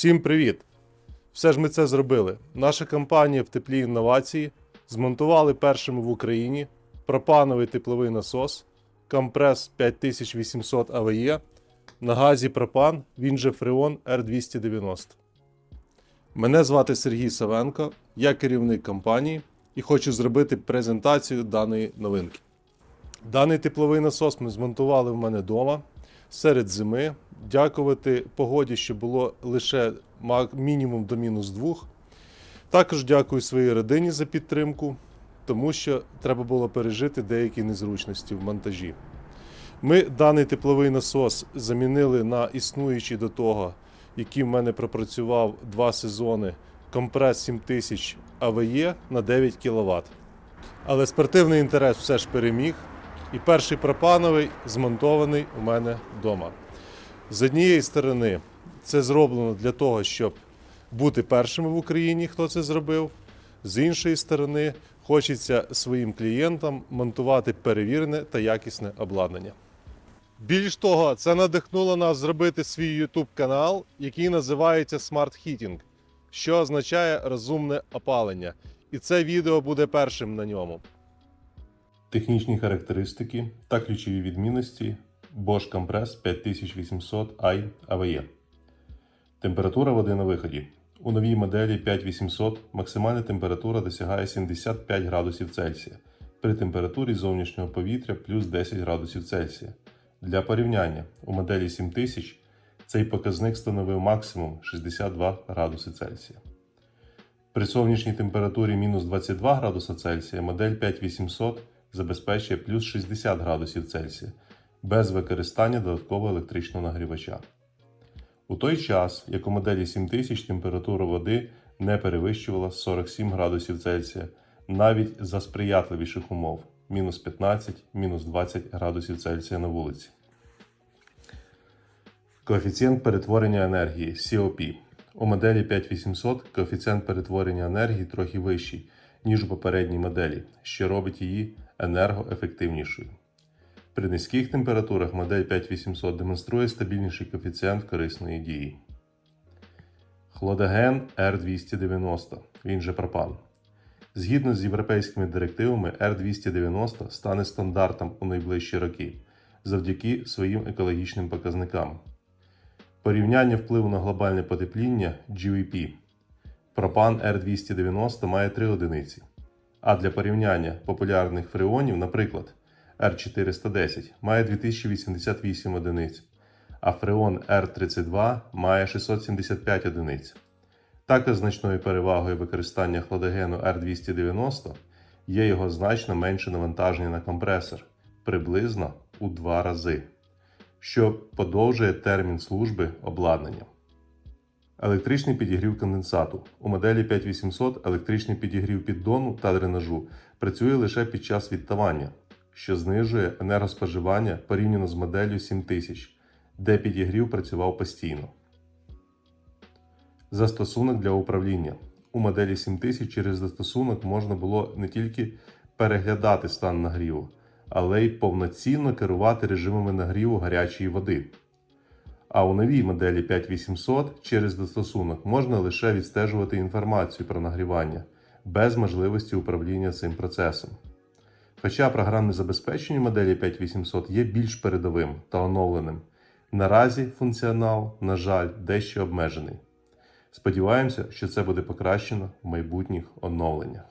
Всім привіт! Все ж ми це зробили. Наша компанія в теплі інновації змонтували першими в Україні пропановий тепловий насос компрес 5800 АВЕ на газі пропан, він же Freon R290. Мене звати Сергій Савенко, я керівник компанії і хочу зробити презентацію даної новинки. Даний тепловий насос ми змонтували в мене вдома серед зими. Дякувати погоді, що було лише мінімум до мінус двох. Також дякую своїй родині за підтримку, тому що треба було пережити деякі незручності в монтажі. Ми даний тепловий насос замінили на існуючий до того, який в мене пропрацював два сезони компрес 7000 АВЕ на 9 кВт. Але спортивний інтерес все ж переміг, і перший пропановий змонтований у мене вдома. З однієї сторони, це зроблено для того, щоб бути першими в Україні, хто це зробив. З іншої сторони, хочеться своїм клієнтам монтувати перевірене та якісне обладнання. Більш того, це надихнуло нас зробити свій YouTube канал, який називається Smart Heating, що означає розумне опалення. І це відео буде першим на ньому. Технічні характеристики та ключові відмінності Bosch Compress 5800 i AVE. Температура води на виході. У новій моделі 5800 максимальна температура досягає 75 градусів Цельсія при температурі зовнішнього повітря плюс 10 градусів Цельсія. Для порівняння, у моделі 7000 цей показник становив максимум 62 градуси Цельсія. При сонячній температурі мінус 22 градуса Цельсія модель 5800 забезпечує плюс 60 градусів Цельсія без використання додаткового електричного нагрівача. У той час, як у моделі 7000 температура води не перевищувала 47 градусів Цельсія навіть за сприятливіших умов мінус 15, мінус 20 градусів Цельсія на вулиці. Коефіцієнт перетворення енергії COP. У моделі 5800 коефіцієнт перетворення енергії трохи вищий, ніж у попередній моделі, що робить її енергоефективнішою. При низьких температурах модель 5800 демонструє стабільніший коефіцієнт корисної дії. Хлодоген R290, він же пропан. Згідно з європейськими директивами, R290 стане стандартом у найближчі роки завдяки своїм екологічним показникам. Порівняння впливу на глобальне потепління GWP. Пропан R290 має 3 одиниці. А для порівняння популярних фреонів, наприклад, R410 має 2088 одиниць, а фреон R32 має 675 одиниць. Також значною перевагою використання хладогену R290 є його значно менше навантаження на компресор приблизно у 2 рази, що подовжує термін служби обладнання. Електричний підігрів конденсату. У моделі 5800 електричний підігрів піддону та дренажу працює лише під час відтавання, що знижує енергоспоживання порівняно з моделлю 7000, де підігрів працював постійно. Застосунок для управління. У моделі 7000 через застосунок можна було не тільки переглядати стан нагріву, але й повноцінно керувати режимами нагріву гарячої води. А у новій моделі 5800 через застосунок можна лише відстежувати інформацію про нагрівання без можливості управління цим процесом. Хоча програмне забезпечення моделі 5800 є більш передовим та оновленим, наразі функціонал, на жаль, дещо обмежений. Сподіваємося, що це буде покращено в майбутніх оновленнях.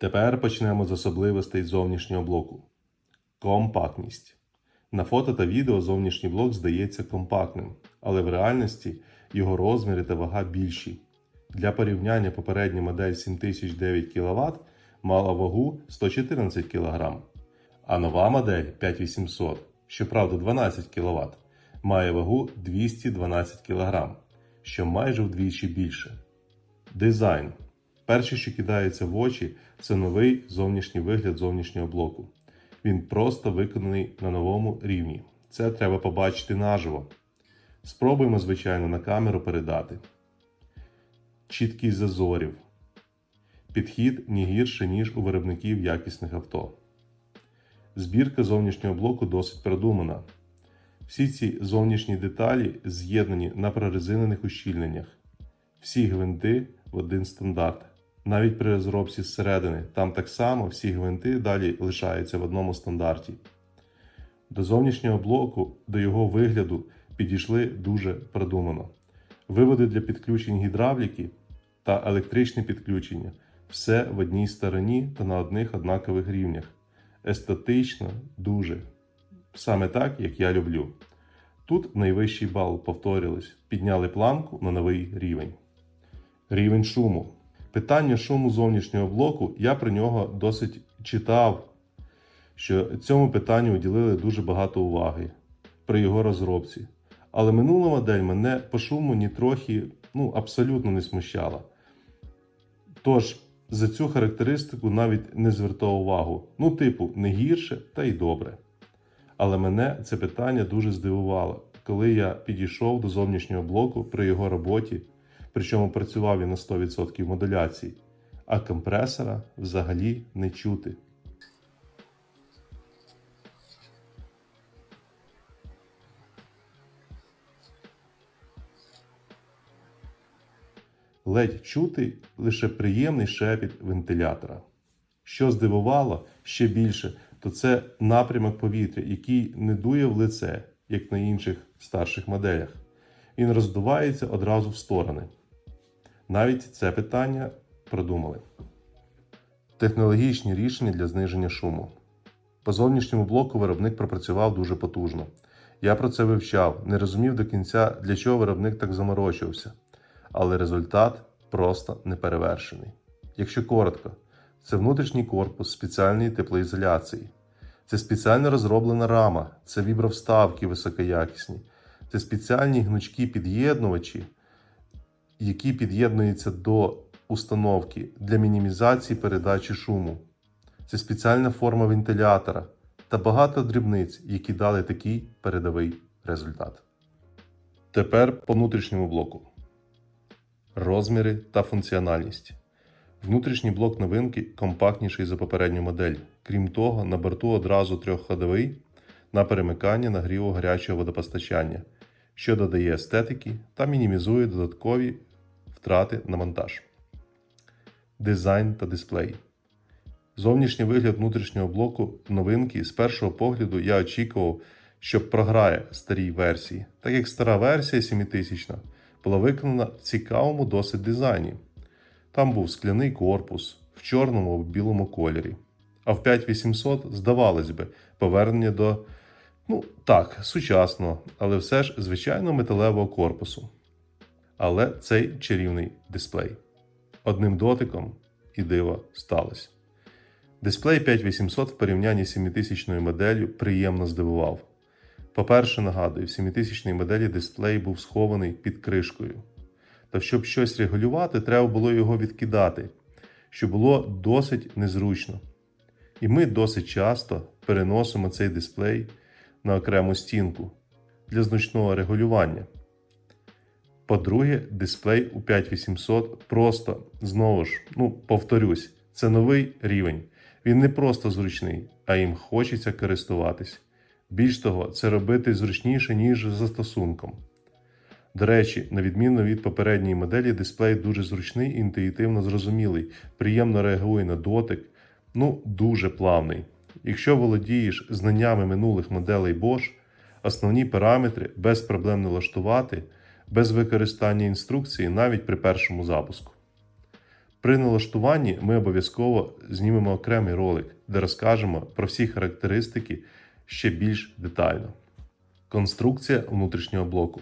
Тепер почнемо з особливостей зовнішнього блоку. Компактність. На фото та відео зовнішній блок здається компактним, але в реальності його розміри та вага більші. Для порівняння попередня модель 7009 кВт мала вагу 114 кг, а нова модель 5800, щоправда 12 кВт, має вагу 212 кг, що майже вдвічі більше. Дизайн. Перше, що кидається в очі, це новий зовнішній вигляд зовнішнього блоку. Він просто виконаний на новому рівні. Це треба побачити наживо. Спробуємо, звичайно, на камеру передати. Чіткість зазорів. Підхід не гірше, ніж у виробників якісних авто. Збірка зовнішнього блоку досить продумана. Всі ці зовнішні деталі з'єднані на прорезинених ущільненнях, всі гвинти в один стандарт. Навіть при розробці зсередини там так само всі гвинти далі лишаються в одному стандарті. До зовнішнього блоку, до його вигляду підійшли дуже продумано. Виводи для підключень гідравліки та електричне підключення все в одній стороні та на одних однакових рівнях. Естетично дуже. Саме так, як я люблю. Тут найвищий бал повторилось, підняли планку на новий рівень. Рівень шуму. Питання шуму зовнішнього блоку я про нього досить читав, що цьому питанню уділили дуже багато уваги при його розробці. Але минула модель мене по шуму нітрохи ну, абсолютно не смущала. Тож, за цю характеристику навіть не звертав увагу. Ну, типу, не гірше, та й добре. Але мене це питання дуже здивувало, коли я підійшов до зовнішнього блоку при його роботі, причому працював він на 100% модуляції, а компресора взагалі не чути. Ледь чути лише приємний шепіт вентилятора. Що здивувало ще більше, то це напрямок повітря, який не дує в лице, як на інших старших моделях. Він роздувається одразу в сторони. Навіть це питання продумали. Технологічні рішення для зниження шуму. По зовнішньому блоку виробник пропрацював дуже потужно. Я про це вивчав, не розумів до кінця, для чого виробник так заморочувався. Але результат просто неперевершений. Якщо коротко, це внутрішній корпус спеціальної теплоізоляції. Це спеціально розроблена рама, це вібровставки високоякісні, це спеціальні гнучкі під'єднувачі, які під'єднуються до установки для мінімізації передачі шуму. Це спеціальна форма вентилятора та багато дрібниць, які дали такий передовий результат. Тепер по внутрішньому блоку. Розміри та функціональність. Внутрішній блок новинки компактніший за попередню модель. Крім того, на борту одразу трьохходовий на перемикання нагріву гарячого водопостачання, що додає естетики та мінімізує додаткові втрати на монтаж. Дизайн та дисплей. Зовнішній вигляд внутрішнього блоку новинки з першого погляду я очікував, що програє старій версії, так як стара версія 7000 була виконана в цікавому досить дизайні. Там був скляний корпус в чорному або білому кольорі. А в 5800, здавалось би, повернення до, ну так, сучасного, але все ж звичайного металевого корпусу. Але цей чарівний дисплей. Одним дотиком і диво сталося. Дисплей 5800 в порівнянні з 7000 моделлю приємно здивував. По-перше, нагадую, в 7000 моделі дисплей був схований під кришкою. Та щоб щось регулювати, треба було його відкидати, що було досить незручно. І ми досить часто переносимо цей дисплей на окрему стінку для значного регулювання. По-друге, дисплей у 5800 просто, знову ж, ну, повторюсь, це новий рівень. Він не просто зручний, а їм хочеться користуватись. Більш того, це робити зручніше, ніж застосунком. До речі, на відміну від попередньої моделі, дисплей дуже зручний і інтуїтивно зрозумілий, приємно реагує на дотик, ну дуже плавний. Якщо володієш знаннями минулих моделей Bosch, основні параметри без проблем налаштувати, без використання інструкції навіть при першому запуску. При налаштуванні ми обов'язково знімемо окремий ролик, де розкажемо про всі характеристики ще більш детально. Конструкція внутрішнього блоку.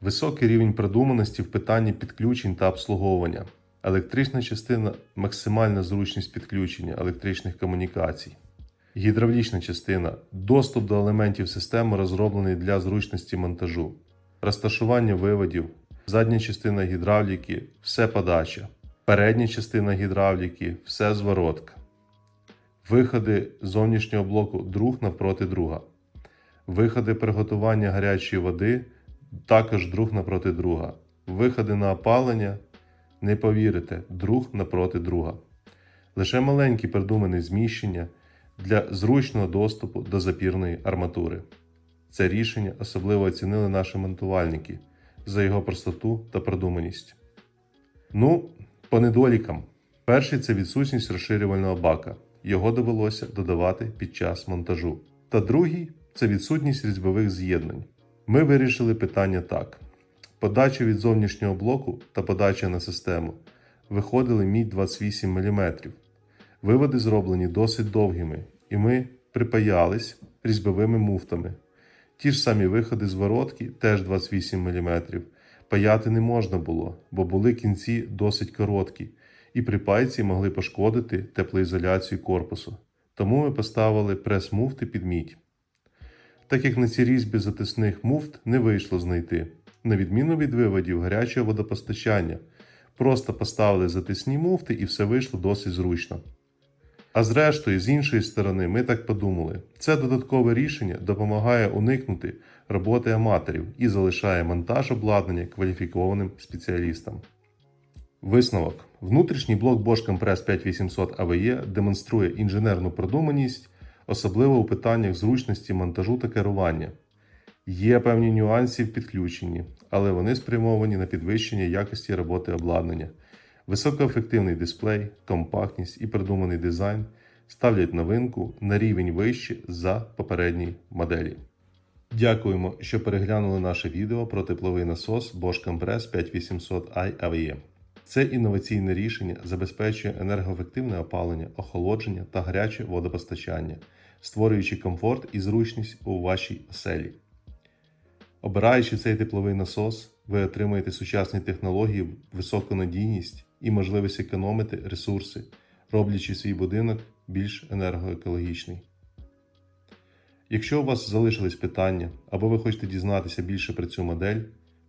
Високий рівень продуманості в питанні підключень та обслуговування. Електрична частина максимальна зручність підключення електричних комунікацій. Гідравлічна частина доступ до елементів системи розроблений для зручності монтажу. Розташування виводів, задня частина гідравліки все подача. Передня частина гідравліки все зворотка. Виходи зовнішнього блоку друг навпроти друга. Виходи приготування гарячої води також друг напроти друга. Виходи на опалення, не повірите, друг напроти друга. Лише маленькі придумані зміщення для зручного доступу до запірної арматури. Це рішення особливо оцінили наші монтувальники за його простоту та продуманість. Ну, по недолікам. Перший це відсутність розширювального бака. Його довелося додавати під час монтажу. Та другий це відсутність різьбових з'єднань. Ми вирішили питання так: подача від зовнішнього блоку та подача на систему виходили мідь 28 мм. Виводи зроблені досить довгими, і ми припаялись різьбовими муфтами. Ті ж самі виходи з воротки, теж 28 мм. Паяти не можна було, бо були кінці досить короткі, і при пайці могли пошкодити теплоізоляцію корпусу. Тому ми поставили прес-муфти під мідь. Так як на цій різьбі затисних муфт не вийшло знайти, на відміну від виводів гарячого водопостачання, просто поставили затисні муфти і все вийшло досить зручно. А зрештою, з іншої сторони, ми так подумали: це додаткове рішення допомагає уникнути роботи аматорів і залишає монтаж обладнання кваліфікованим спеціалістам. Висновок: внутрішній блок Bosch Compress 5800 AVE демонструє інженерну продуманість, особливо у питаннях зручності монтажу та керування. Є певні нюанси в підключенні, але вони спрямовані на підвищення якості роботи обладнання. Високоефективний дисплей, компактність і продуманий дизайн ставлять новинку на рівень вище за попередні моделі. Дякуємо, що переглянули наше відео про тепловий насос Bosch Compress 5800i AVE. Це інноваційне рішення забезпечує енергоефективне опалення, охолодження та гаряче водопостачання, створюючи комфорт і зручність у вашій оселі. Обираючи цей тепловий насос, ви отримаєте сучасні технології, високу надійність і можливість економити ресурси, роблячи свій будинок більш енергоекологічний. Якщо у вас залишились питання або ви хочете дізнатися більше про цю модель,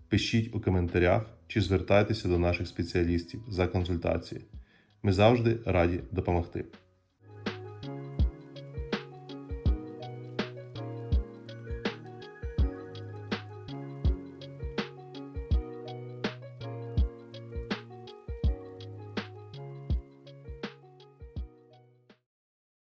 пишіть у коментарях чи звертайтеся до наших спеціалістів за консультацією. Ми завжди раді допомогти.